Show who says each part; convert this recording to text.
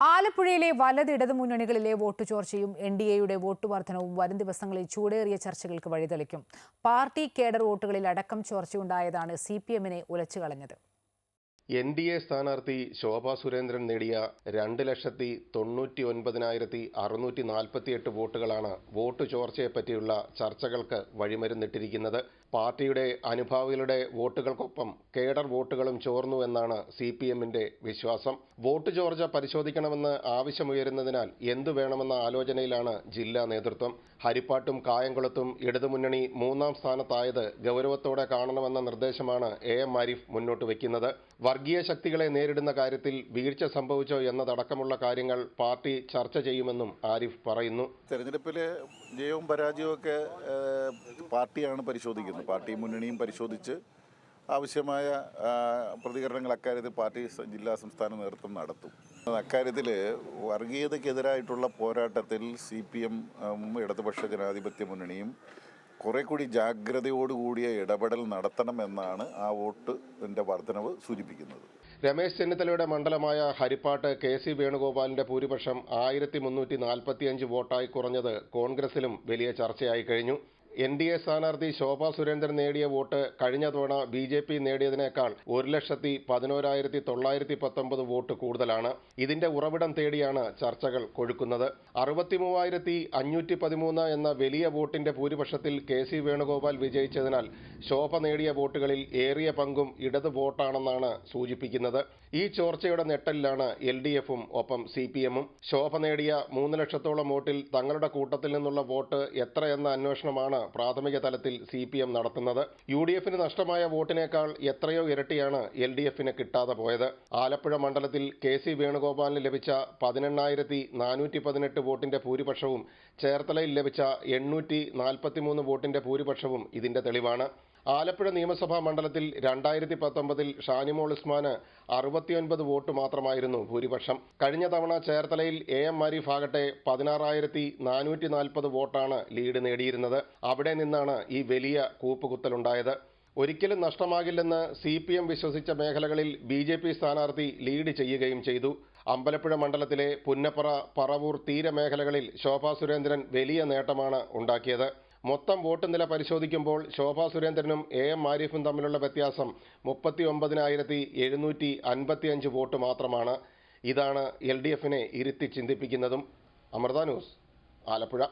Speaker 1: ആലപ്പുഴയിലെ വലത് ഇടത് മുന്നണികളിലെ വോട്ട് ചോർച്ചയും എൻ ഡി എയുടെ വോട്ട് വർധനവും വരും ദിവസങ്ങളിൽ ചൂടേറിയ ചർച്ചകൾക്ക് വഴിതെളിക്കും. പാർട്ടി കേഡർ വോട്ടുകളിൽ അടക്കം ചോർച്ചയുണ്ടായതാണ് സി പി എമ്മിനെ ഉലച്ചുകളഞ്ഞത്.
Speaker 2: എൻ ഡി എ സ്ഥാനാർത്ഥി ശോഭാ സുരേന്ദ്രൻ നേടിയ രണ്ട് ലക്ഷത്തി തൊണ്ണൂറ്റി ഒൻപതിനായിരത്തി അറുന്നൂറ്റി നാൽപ്പത്തിയെട്ട് വോട്ടുകളാണ് വോട്ട് ചോർച്ചയെപ്പറ്റിയുള്ള ചർച്ചകൾക്ക് വഴിമരുന്നിട്ടിരിക്കുന്നത്. പാർട്ടിയുടെ അനുഭാവികളുടെ വോട്ടുകൾക്കൊപ്പം കേഡർ വോട്ടുകളും ചോർന്നു എന്നാണ് സി പി എമ്മിന്റെ വിശ്വാസം. വോട്ട് ചോർച്ച പരിശോധിക്കണമെന്ന് ആവശ്യമുയരുന്നതിനാൽ എന്തു വേണമെന്ന ആലോചനയിലാണ് ജില്ലാ നേതൃത്വം. ഹരിപ്പാട്ടും കായംകുളത്തും ഇടതുമുന്നണി മൂന്നാം സ്ഥാനത്തായത് ഗൗരവത്തോടെ കാണണമെന്ന നിർദ്ദേശമാണ് എ എം ആരിഫ് മുന്നോട്ട് വയ്ക്കുന്നത്. വർഗീയ ശക്തികളെ നേരിടുന്ന കാര്യത്തിൽ വീഴ്ച സംഭവിച്ചോ എന്നതടക്കമുള്ള കാര്യങ്ങൾ പാർട്ടി ചർച്ച ചെയ്യുമെന്നും ആരിഫ് പറയുന്നു.
Speaker 3: തെരഞ്ഞെടുപ്പിൽ ജയവും പരാജയവും ഒക്കെ പാർട്ടിയാണ് പരിശോധിക്കുന്നത്. പാർട്ടി മുന്നണിയും പരിശോധിച്ച് ആവശ്യമായ പ്രതികരണങ്ങൾ അക്കാര്യത്തിൽ പാർട്ടി ജില്ലാ സംസ്ഥാന നേതൃത്വം നടത്തും. അക്കാര്യത്തിൽ വർഗീയതയ്ക്കെതിരായിട്ടുള്ള പോരാട്ടത്തിൽ സി പി എം ഇടതുപക്ഷ ജനാധിപത്യ മുന്നണിയും കുറെ കൂടി ജാഗ്രതയോടുകൂടിയ ഇടപെടൽ നടത്തണമെന്നാണ് ആ വോട്ടിന്റെ വർധനവ് സൂചിപ്പിക്കുന്നത്.
Speaker 2: രമേശ് ചെന്നിത്തലയുടെ മണ്ഡലമായ ഹരിപ്പാട്ട് കെ സി വേണുഗോപാലിന്റെ ഭൂരിപക്ഷം ആയിരത്തി മുന്നൂറ്റി നാൽപ്പത്തിയഞ്ച് വോട്ടായി കുറഞ്ഞത് കോൺഗ്രസിലും വലിയ ചർച്ചയായി കഴിഞ്ഞു. എൻ ഡി എ സ്ഥാനാർത്ഥി ശോഭാ സുരേന്ദ്രൻ നേടിയ വോട്ട് കഴിഞ്ഞ തവണ ബി ജെ പി നേടിയതിനേക്കാൾ ഒരു ലക്ഷത്തി പതിനോരായിരത്തി തൊള്ളായിരത്തി പത്തൊമ്പത് വോട്ട് കൂടുതലാണ്. ഇതിന്റെ ഉറവിടം തേടിയാണ് ചർച്ചകൾ കൊഴുക്കുന്നത്. അറുപത്തി മൂവായിരത്തി അഞ്ഞൂറ്റി പതിമൂന്ന് എന്ന വലിയ വോട്ടിന്റെ ഭൂരിപക്ഷത്തിൽ കെ സി വേണുഗോപാൽ വിജയിച്ചതിനാൽ ശോഭ നേടിയ വോട്ടുകളിൽ ഏറിയ പങ്കും ഇടത് വോട്ടാണെന്നാണ് സൂചിപ്പിക്കുന്നത്. ഈ ചോർച്ചയുടെ നെട്ടലിലാണ് എൽ ഡി എഫും ഒപ്പം സി പി എമ്മും. ശോഭ നേടിയ മൂന്ന് ലക്ഷത്തോളം വോട്ടിൽ തങ്ങളുടെ കൂട്ടത്തിൽ നിന്നുള്ള വോട്ട് എത്രയെന്ന അന്വേഷണമാണ് പ്രാഥമിക തലത്തിൽ സി പി എം നടത്തുന്നത്. യു ഡി എഫിന് നഷ്ടമായ വോട്ടിനേക്കാൾ എത്രയോ ഇരട്ടിയാണ് എൽ ഡി എഫിന് കിട്ടാതെ പോയത്. ആലപ്പുഴ മണ്ഡലത്തിൽ കെ സി വേണുഗോപാലിന് ലഭിച്ച പതിനെണ്ണായിരത്തി നാനൂറ്റി പതിനെട്ട് വോട്ടിന്റെ ഭൂരിപക്ഷവും ചേർത്തലയിൽ ലഭിച്ച എണ്ണൂറ്റി നാൽപ്പത്തിമൂന്ന് വോട്ടിന്റെ ഭൂരിപക്ഷവും ഇതിന്റെ തെളിവാണ്. ആലപ്പുഴ നിയമസഭാ മണ്ഡലത്തിൽ രണ്ടായിരത്തി പത്തൊമ്പതിൽ ഷാനിമോൾ ഉസ്മാന് അറുപത്തിയൊൻപത് വോട്ട് മാത്രമായിരുന്നു ഭൂരിപക്ഷം. കഴിഞ്ഞ തവണ ചേർത്തലയിൽ എ എം ആരിഫ് ആകട്ടെ പതിനാറായിരത്തി നാനൂറ്റി നാൽപ്പത് വോട്ടാണ് ലീഡ് നേടിയിരുന്നത്. അവിടെ നിന്നാണ് ഈ വലിയ കൂപ്പുകുത്തലുണ്ടായത്. ഒരിക്കലും നഷ്ടമാകില്ലെന്ന് സി പി എം വിശ്വസിച്ച മേഖലകളിൽ ബി ജെ പി സ്ഥാനാർത്ഥി ലീഡ് ചെയ്യുകയും ചെയ്തു. അമ്പലപ്പുഴ മണ്ഡലത്തിലെ പുന്നപ്പറ പറവൂർ തീരമേഖലകളിൽ ശോഭാ സുരേന്ദ്രൻ വലിയ നേട്ടമാണ് ഉണ്ടാക്കിയത്. മൊത്തം വോട്ട് നില പരിശോധിക്കുമ്പോൾ ശോഭാ സുരേന്ദ്രനും എ എം ആരിഫും തമ്മിലുള്ള വ്യത്യാസം മുപ്പത്തി ഒമ്പതിനായിരത്തി എഴുന്നൂറ്റി അൻപത്തിയഞ്ച് വോട്ട് മാത്രമാണ്. ഇതാണ് എൽ ഡി എഫിനെ ഇരുത്തി ചിന്തിപ്പിക്കുന്നതും. അമൃത ന്യൂസ് ആലപ്പുഴ.